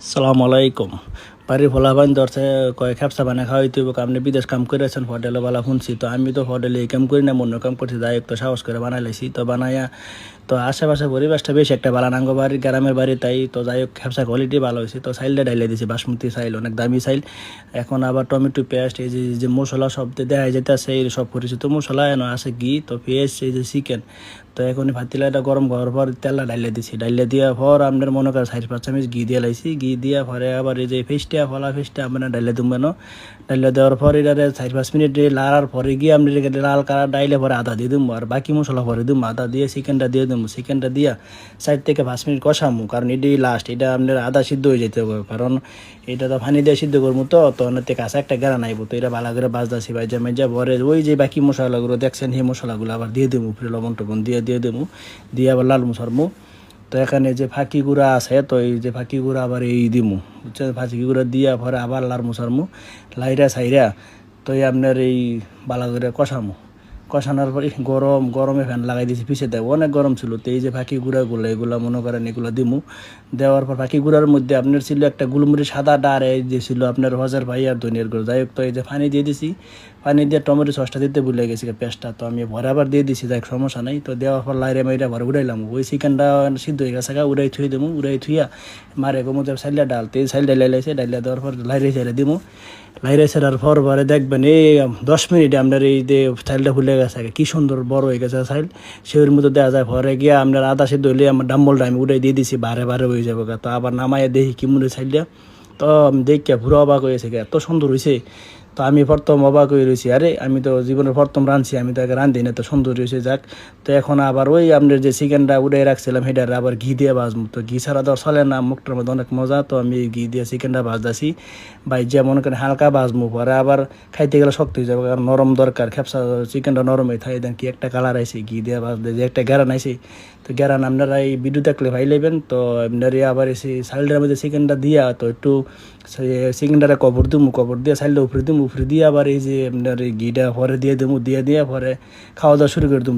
সালাম আলাইকুম বাড়ির ফলাফান ধরছে, কয়েক খেপসা বানা খাওয়াই তুই আপনি বিদেশ কাম করেছেন হোটেলে বেলা শুনছি। তো আমি তো হোটেলে এই কাম করি না অন্য কাম করছি, যাই তো সাহস করে বানাই লাইছি। তো বানাইয়া, তো আশেপাশে পরিবেশটা বেশ একটা বালা, নাঙ্গ বাড়ি, গ্রামের বাড়ি, তাই তো যাই হোক খেপসা কোয়ালিটি ভালো হয়েছে। তো সাইলটা ডাইলে দিয়েছি বাসমতি সাইল অনেক দামি সাইল এখন আবার টমেটো পেঁয়াজ এই যে যে মশলা সব দেখা যেতেছে এই সব পরিচিত মশলা এনে আছে ঘি, তো পেঁয়াজ এই যে চিকেন। তো এখন ভাতিলাটা গরম করার পর তেলটা ডাইলে দিছি। ডাইলে দেওয়ার পর আপনার মনে করেন সাইড পাঁচ চামচ ঘি দিয়ে লাইছি। ঘি দিয়া পরে আবার এই যে ফেসটা ফলা ফেসটা আপনার ডাইলে দুম না। ডাইলে দেওয়ার পর এটারে চার পাঁচ মিনিট লাড়ার পরে গিয়ে এটাকে লাল কালার ডাইলে পরে আদা দিয়ে দিব আর বাকি মশলা পরে দিম আদা দিয়ে, চিকেনটা দিয়ে দিম চিকেনটা দিয়া সাইড থেকে পাঁচ মিনিট কষামু কারণ এটাই লাস্ট এটা আপনার আদা সিদ্ধ হয়ে যেতে হবে। কারণ এটা তো পানি দিয়ে সিদ্ধ করব তো তো অন্যতে কাছে একটা গেরা নাইব তো এটা ভালো করে বাজদাছি ভাইজা মেজা পরে ওই যে বাকি মশলাগুলো দেখছেন সেই মশলাগুলো আবার দিয়ে দেবো ফিরে লবণ টবণ দিয়ে দিয়ে দেবো দিয়ে আবার লাল মুসরমু তো এখানে যে ফাঁকি গুঁড়া আছে, তো এই যে ফাঁকি গুঁড়া আবার এই দিমু, বুঝছেন? ফাঁকি গুঁড়া দিয়া পরে আবার লারমু সারমু, লাইরা সাইরা তো আপনার এই বালা কষামু। কষানোর পরে গরম, গরমে ফ্যান লাগাই দিয়েছি পিছিয়ে দেয় অনেক গরম ছিল, তো এই যে ফাঁকি গুঁড়াগুলো, এগুলো মনে করেন এগুলো দিমু। দেওয়ার পর ফাঁকি গুঁড়ার মধ্যে আপনার ছিল একটা গুলমুড়ি সাদা ডার এই যে ছিল আপনার হজার ভাই আর ধনিয়ার গুঁড়ো। যাই হোক, তো এই যে পানি দিয়ে দিছি। পানি দিয়ে টমেটো সসটা দিতে ভুলে গেছি পেস্টটা তো আমি ভরে আবার দিয়ে দিছি, যাই সমস্যা নাই। তো দেওয়ার পর লাইরে মাইরা ভরে উড়াইলাম। ওই চিকেনটা সিদ্ধ হয়ে গেছে উড়াই থুই দেবো উড়াই থুইয়া মারে গোমতে সাইলে ডাল, তো এই সাইলটা লাইলাইছে ডাইলে দেওয়ার পর লাইরে ছেড়ে দিবো লাইরে ছেড়ার পর পরে দেখবেন এই দশ মিনিটে আপনার এই যে সাইলটা খুলে গেছে কি সুন্দর বড় হয়ে গেছে সাইল। ওর মধ্যে দেওয়া যায় ভরে গিয়ে আপনার আধা সে ধরলে আমার ডাম্বলটা আমি উঠে দিয়ে দিছি, বারে বারে হয়ে যাব। তো আবার নামাইয়া দেখি কি মনে সাইলটা তো আমি দেখিয়া ভুরা অবাক হয়েছে এত সুন্দর হয়েছে তো আমি প্রথম অবাক হয়ে রয়েছি, আরে আমি তো জীবনের প্রথম রাঁধছি, আমি তাকে রাঁধি না তো সুন্দর হয়েছে, যাক। তো এখন আবার ওই আপনার যে চিকেনটা উড়ে রাখছিলাম, সেটার আবার ঘি দিয়ে বাজবো তো ঘি ছাড়া তো চলে না, মুখটার মধ্যে অনেক মজা, তো আমি ঘি দিয়ে চিকেনটা ভাজতেছি। ভাই, যে মনে করেন হালকা ভাজবো, পরে আবার খাইতে গেলে শক্ত হয়ে যাবে, কারণ নরম দরকার, খেপসা চিকেনটা নরম হয়ে থাকে, দেন কি একটা কালার আইছে, ঘি দিয়ে ভাজতে যে একটা গ্যারান আইছে। তো গ্যারান আপনারা এই ভিডিও দেখলে ভাই নেবেন, তো আপনার আবার এসে সাইলটার মধ্যে চিকেনটা দিয়া, তো একটু চিকেনটারে কবর দিমু, কবর দিয়ে সাইলটা উপরে দিমু উপরে দিয়ে আবার এই যে আপনার এই ঘিটা পরে দিয়ে দেবো, দিয়ে দিয়ে পরে খাওয়া দাওয়া শুরু করে দেবো।